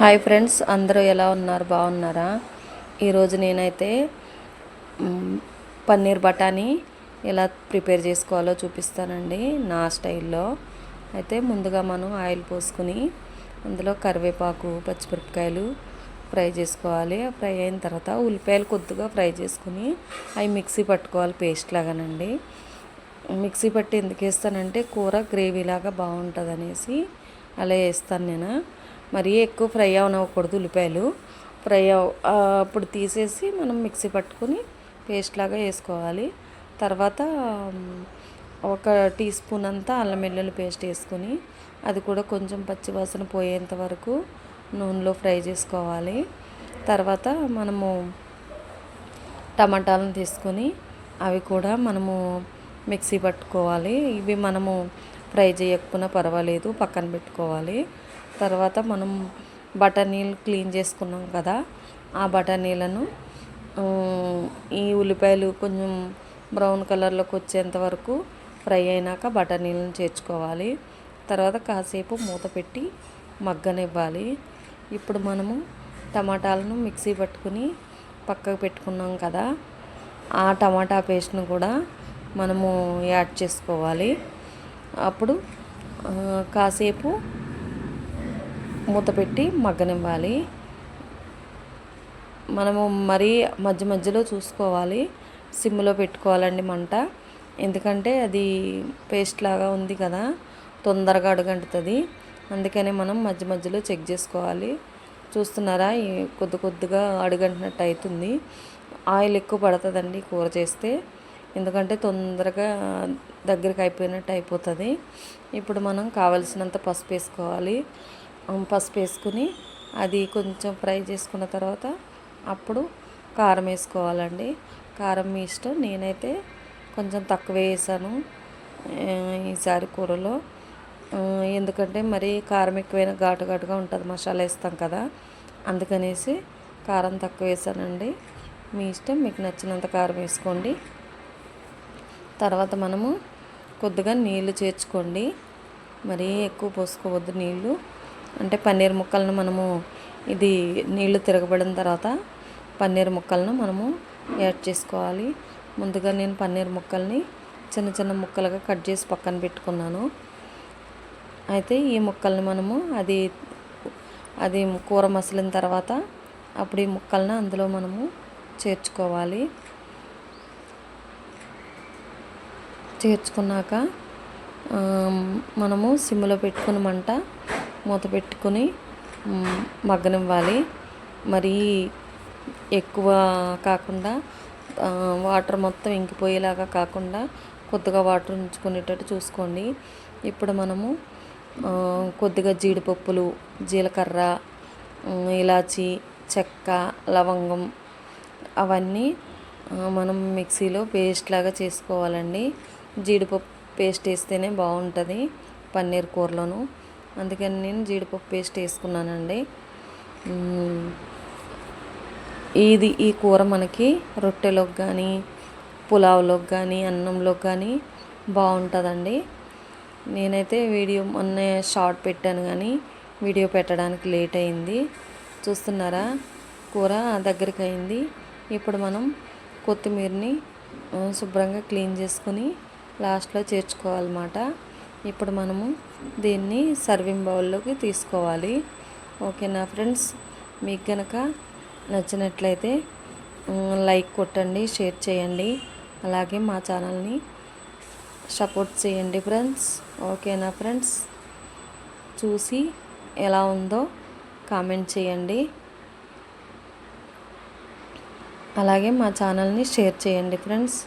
Hi friends అందరూ ఎలా ఉన్నారు? బాగున్నారా? ఈరోజు నేనైతే పన్నీర్ బఠానీ ఎలా ప్రిపేర్ చేసుకోవాలో చూపిస్తానండి నా స్టైల్లో. అయితే ముందుగా మనం ఆయిల్ పోసుకుని అందులో కరివేపాకు పచ్చిమిరపకాయలు ఫ్రై చేసుకోవాలి. ఫ్రై అయిన తర్వాత ఉల్లిపాయలు కొద్దిగా ఫ్రై చేసుకుని అవి మిక్సీ పట్టుకోవాలి పేస్ట్ లాగానండి. మిక్సీ పట్టి ఎందుకు వేస్తానంటే కూర గ్రేవీలాగా బాగుంటుంది అనేసి అలా వేస్తాను నేను. మరీ ఎక్కువ ఫ్రై అవనవ్వకూడదు ఉల్లిపాయలు. ఫ్రై అవ అప్పుడు తీసేసి మనం మిక్సీ పట్టుకొని పేస్ట్ లాగా వేసుకోవాలి. తర్వాత ఒక టీ స్పూన్ అంతా అల్లం వెల్లుల్లి పేస్ట్ వేసుకొని అది కూడా కొంచెం పచ్చివాసన పోయేంత వరకు నూనెలో ఫ్రై చేసుకోవాలి. తర్వాత మనము టమాటాలను తీసుకొని అవి కూడా మనము మిక్సీ పట్టుకోవాలి. ఇవి మనము ఫ్రై చేయకపోయినా పర్వాలేదు పక్కన పెట్టుకోవాలి. తర్వాత మనం బఠానీలు క్లీన్ చేసుకున్నాం కదా ఆ బఠానీలను ఈ ఉల్లిపాయలు కొంచెం బ్రౌన్ కలర్లోకి వచ్చేంత వరకు ఫ్రై అయినాక బఠానీలను చేర్చుకోవాలి. తర్వాత కాసేపు మూత పెట్టి మగ్గనివ్వాలి. ఇప్పుడు మనము టమాటాలను మిక్సీ పట్టుకుని పక్కకు పెట్టుకున్నాం కదా ఆ టమాటా పేస్ట్ను కూడా మనము యాడ్ చేసుకోవాలి. అప్పుడు కాసేపు మూత పెట్టి మగ్గనివ్వాలి. మనము మరీ మధ్య మధ్యలో చూసుకోవాలి. సిమ్లో పెట్టుకోవాలండి మంట. ఎందుకంటే అది పేస్ట్ లాగా ఉంది కదా తొందరగా అడుగంటుతుంది. అందుకనే మనం మధ్య మధ్యలో చెక్ చేసుకోవాలి. చూస్తున్నారా? కొద్ది కొద్దిగా అడుగంటినట్టు అవుతుంది ఆయిల్ ఎక్కువ పడుతుందండి కూర చేస్తే. ఎందుకంటే తొందరగా దగ్గరికి అయిపోయినట్టు అయిపోతుంది. ఇప్పుడు మనం కావలసినంత పసుపు వేసుకోవాలి. పసుపు వేసుకుని అది కొంచెం ఫ్రై చేసుకున్న తర్వాత అప్పుడు కారం వేసుకోవాలండి. కారం మీ ఇష్టం. నేనైతే కొంచెం తక్కువ వేసాను ఈసారి కూరలో. ఎందుకంటే మరి కారం ఎక్కువైనా ఘాటు ఘాటుగా ఉంటుంది మసాలా వేస్తాం కదా. అందుకనేసి కారం తక్కువ వేసానండి. మీ ఇష్టం మీకు నచ్చినంత కారం వేసుకోండి. తర్వాత మనము కొద్దిగా నీళ్ళు చేర్చుకోండి. మరీ ఎక్కువ పోసుకోవద్దు నీళ్ళు అంటే పన్నీర్ ముక్కలను మనము ఇది నీళ్ళు తిరగబడిన తర్వాత పన్నీర్ ముక్కలను మనము యాడ్ చేసుకోవాలి. ముందుగా నేను పన్నీర్ ముక్కల్ని చిన్న చిన్న ముక్కలుగా కట్ చేసి పక్కన పెట్టుకున్నాను. అయితే ఈ ముక్కల్ని మనము అది అది కూర మసిలిన తర్వాత అప్పుడు ఈ ముక్కల్ని అందులో మనము చేర్చుకోవాలి. చేర్చుకున్నాక మనము సిమ్లో పెట్టుకుని మంట మూత పెట్టుకుని మగ్గనివ్వాలి. మరీ ఎక్కువ కాకుండా వాటర్ మొత్తం ఇంకిపోయేలాగా కాకుండా కొద్దిగా వాటర్ ఉంచుకునేటట్టు చూసుకోండి. ఇప్పుడు మనము కొద్దిగా జీడిపప్పులు జీలకర్ర ఇలాచి చెక్క లవంగం అవన్నీ మనం మిక్సీలో పేస్ట్ లాగా చేసుకోవాలండి. జీడిపప్పు పేస్ట్ వేస్తేనే బాగుంటుంది పన్నీర్ కూరలోను. అందుకని నేను జీడిపప్పు పేస్ట్ వేసుకున్నానండి. ఇది ఈ కూర మనకి రొట్టెలోకి కానీ పులావ్లోకి కానీ అన్నంలోకి కానీ బాగుంటుందండి. నేనైతే వీడియో మొన్న షార్ట్ పెట్టాను కానీ వీడియో పెట్టడానికి లేట్ అయింది. చూస్తున్నారా? కూర దగ్గరికి అయింది. ఇప్పుడు మనం కొత్తిమీరని శుభ్రంగా క్లీన్ చేసుకుని లాస్ట్లో చేర్చుకోవాలన్నమాట. ఇప్పుడు మనము దీన్ని సర్వింగ్ బౌల్లోకి తీసుకోవాలి. ఓకేనా ఫ్రెండ్స్ మీకు కనుక నచ్చినట్లయితే లైక్ కొట్టండి షేర్ చేయండి. అలాగే మా ఛానల్ని సపోర్ట్ చేయండి ఫ్రెండ్స్ ఓకేనా ఫ్రెండ్స్ చూసి ఎలా ఉందో కామెంట్ చేయండి. అలాగే మా ఛానల్ని షేర్ చేయండి ఫ్రెండ్స్